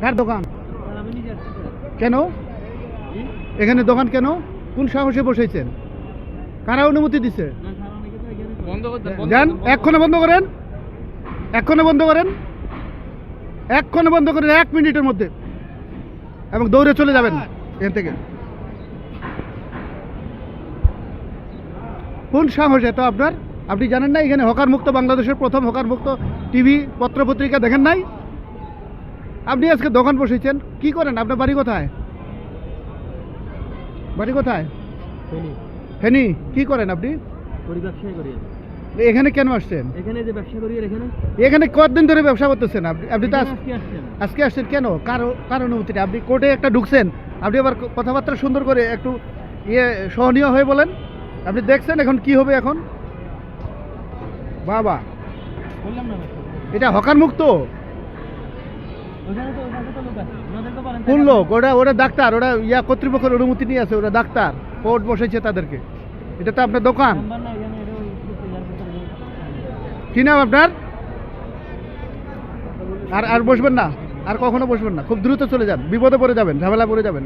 কার দোকান? কেন? এখানে দোকান কেন? কোন সাহসে বসেছেন? কারা অনুমতি দিছে? এক্ষণে বন্ধ করেন। এক্ষণে বন্ধ করেন। এক্ষণে বন্ধ করেন, এক মিনিটের মধ্যে। এবং দৌড়ে চলে যাবেন এখান থেকে। কোন সাহস এত আপনার? আপনি জানেন না, এখানে হকার মুক্ত বাংলাদেশের প্রথম হকার মুক্ত টিভি পত্র পত্রিকা দেখেন নাই? আপনি আজকে দোকান বসেছেন? কি করেন? আপনার বাড়ি কোথায়? বাড়ি কোথায়? ফেনি। কি করেন আপনি? এখানে কেন আসছেন? এখানে যে ব্যবসা করি এখানে? এখানে কতদিন ধরে ব্যবসা করতেছেন আপনি? আপনি তো আজকে আসছেন। কেন? কার কার অনুমতিটা? আপনি কোর্টে একটা ঢুকছেন। আপনি আবার কথাবার্তা সুন্দর করে একটু ইয়ে সহনীয় হয়ে বলেন। আপনি দেখছেন এখন কি হবে এখন? বাবা। এটা হকার মুক্ত কোন লোক? ওরা ওরা ডাক্তার ওরা ইয়া কর্তৃপক্ষের অনুমতি নিয়ে আছে ওরা ডাক্তার। কোর্ট বসেছে তাদেরকে। এটা তো আপনার দোকান। কি নাম আপনার? আর আর বসবেন না? আর কখনো বসবেন না? খুব দ্রুত চলে যান। বিপদে পড়ে যাবেন ঝামেলা পড়ে যাবেন।